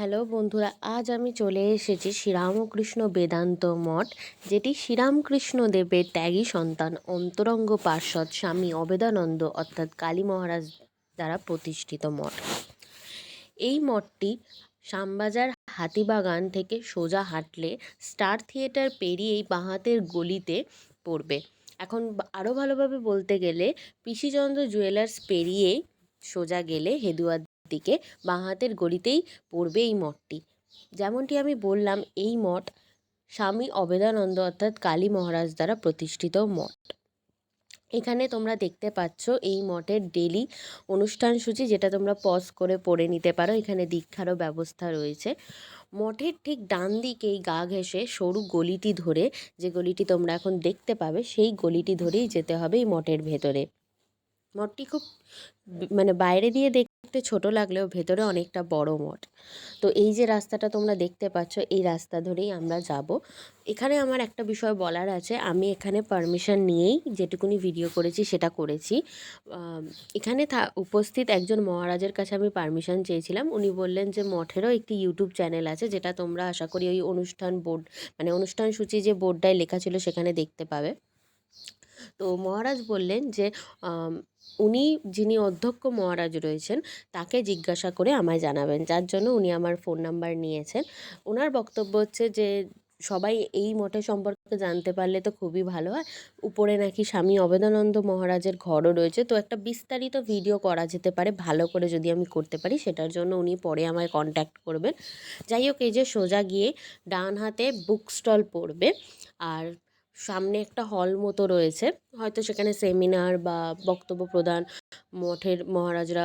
Hello বন্ধুরা, আজ আমি চলে এসেছি শ্রীরামকৃষ্ণ বেদান্ত মঠ, যেটি শ্রীরামকৃষ্ণ দেবের ত্যাগী সন্তান অন্তরঙ্গ পার্ষদ স্বামী অবেদানন্দ অর্থাৎ কালী মহারাজ দ্বারা প্রতিষ্ঠিত মঠ। এই মঠটি শ্যামবাজার হাতিবাগান থেকে সোজা হাঁটলে স্টার থিয়েটার পেরিয়েই বাঁহাতের গলিতে পড়বে। এখন আরও ভালোভাবে বলতে গেলে পিসিচন্দ্র জুয়েলার্স পেরিয়ে সোজা গেলে হেদুয়ার দিকে বাঁ হাতের গলিতেই পড়বে এই মঠটি। যেমনটি আমি বললাম, এই মঠ স্বামী অবেদানন্দ অর্থাৎ কালী মহারাজ দ্বারা প্রতিষ্ঠিত মঠ। এখানে তোমরা দেখতে পাচ্ছ এই মঠের ডেলি অনুষ্ঠান সূচি, যেটা তোমরা পজ করে পড়ে নিতে পারো। এখানে দীক্ষারও ব্যবস্থা রয়েছে। মঠের ঠিক ডান দিকেই গা ঘেঁষে সরু গলিটি ধরে, যে গলিটি তোমরা এখন দেখতে পাবে, সেই গলিটি ধরেই যেতে হবে এই মঠের ভেতরে। মঠটি খুব মানে বাইরে দিয়ে দেখতে ছোট লাগলেও ভেতরে অনেকটা বড় মঠ। তো এই যে রাস্তাটা তোমরা দেখতে পাচ্ছ, এই রাস্তা ধরেই আমরা যাব। এখানে আমার একটা বিষয় বলার আছে, আমি এখানে পারমিশন নিয়েই যেটুকুনি ভিডিও করেছি সেটা করেছি। এখানে থা, উপস্থিত একজন মহারাজের কাছে আমি পারমিশন চেয়েছিলাম। উনি বললেন যে মঠেরও একটি ইউটিউব চ্যানেল আছে, যেটা তোমরা আশা করি ওই অনুষ্ঠান বোর্ড মানে অনুষ্ঠান সূচি যে বোর্ডটায় লেখা ছিল সেখানে দেখতে পাবে। তো মহারাজ বললেন যে উনি যিনি অধ্যক্ষ মহারাজ রয়েছেন, তাকে জিজ্ঞাসা করে আমায় জানাবেন। যার জন্য উনি আমার ফোন নাম্বার নিয়েছেন। ওনার বক্তব্য হচ্ছে যে, সবাই এই মঠের সম্পর্কে জানতে পারলে তো খুবই ভালো হয়। উপরে নাকি স্বামী অবেদানন্দ মহারাজের ঘরও রয়েছে। তো একটা বিস্তারিত ভিডিও করা যেতে পারে, ভালো করে যদি আমি করতে পারি, সেটার জন্য উনি পরে আমায় কন্ট্যাক্ট করবেন। যাই হোক, এই যে সোজা গিয়ে ডান হাতে বুক স্টল পড়বে। আর সামনে একটা হল মতো রয়েছে। হয়তো সেখানে সেমিনার বা বক্তব্য প্রদান মঠের মহারাজরা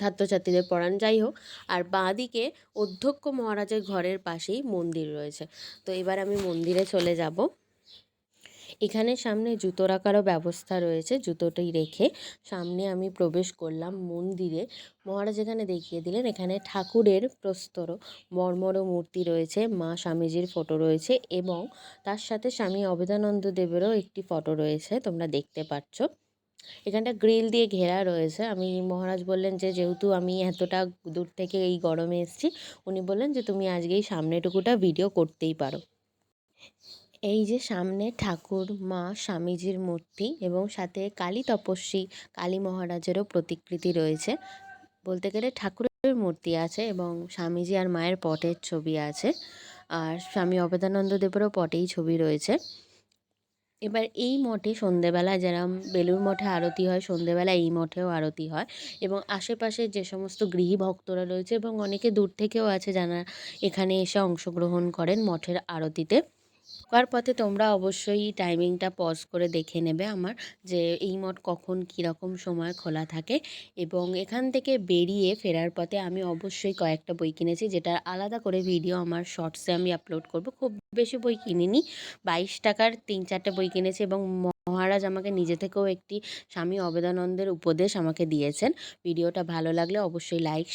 ছাত্রছাত্রীদের পড়ান, যাই হোক। আর বাঁদিকে অধ্যক্ষ মহারাজের ঘরের পাশেই মন্দির রয়েছে। তো এবার আমি মন্দিরে চলে যাব। এখানে সামনে জুতো রাখারও ব্যবস্থা রয়েছে, জুতোটি রেখে সামনে আমি প্রবেশ করলাম মন্দিরে। মহারাজ এখানে দেখিয়ে দিলেন, এখানে ঠাকুরের প্রস্তর মর্মর মূর্তি রয়েছে, মা স্বামীজির ফটো রয়েছে এবং তার সাথে স্বামী অবেদানন্দ দেবেরও একটি ফটো রয়েছে, তোমরা দেখতে পাচ্ছ। এখানটা গ্রিল দিয়ে ঘেরা রয়েছে। আমি, মহারাজ বললেন যে, যেহেতু আমি এতটা দূর থেকে এই গরমে এসেছি, উনি বললেন যে, তুমি আজকে এই সামনেটুকুটা ভিডিও করতেই পারো। এই যে সামনে ঠাকুর, মা, স্বামীজির মূর্তি এবং সাথে কালী তপস্বী, কালী মহারাজেরও প্রতিকৃতি রয়েছে। বলতে গেলে ঠাকুরের মূর্তি আছে এবং স্বামীজি আর মায়ের পটের ছবি আছে। আর স্বামী অবেদানন্দ দেবেরও পটেই ছবি রয়েছে। এবার এই মঠে সন্ধেবেলা যেরম বেলুর মঠে আরতি হয় সন্ধেবেলা এই মঠেও আরতি হয় এবং আশেপাশে যে সমস্ত গৃহী ভক্তরা রয়েছে এবং অনেকে দূর থেকেও আছে যারা এখানে এসে অংশগ্রহণ করেন মঠের আরতিতে। ঢোকার পথে তোমরা অবশ্যই টাইমিংটা পজ করে দেখে নেবে আমার যে এই মঠ কখন কীরকম সময় খোলা থাকে এবং এখান থেকে বেরিয়ে ফেরার পথে আমি অবশ্যই কয়েকটা বই কিনেছি যেটা আলাদা করে ভিডিও আমার শর্টসে আমি আপলোড করব। খুব বেশি বই কিনিনি, বাইশ টাকার তিন চারটে বই কিনেছি এবং মহারাজ আমাকে নিজে থেকেও একটি স্বামী অবেদানন্দের উপদেশ আমাকে দিয়েছেন। ভিডিওটা ভালো লাগলে অবশ্যই লাইক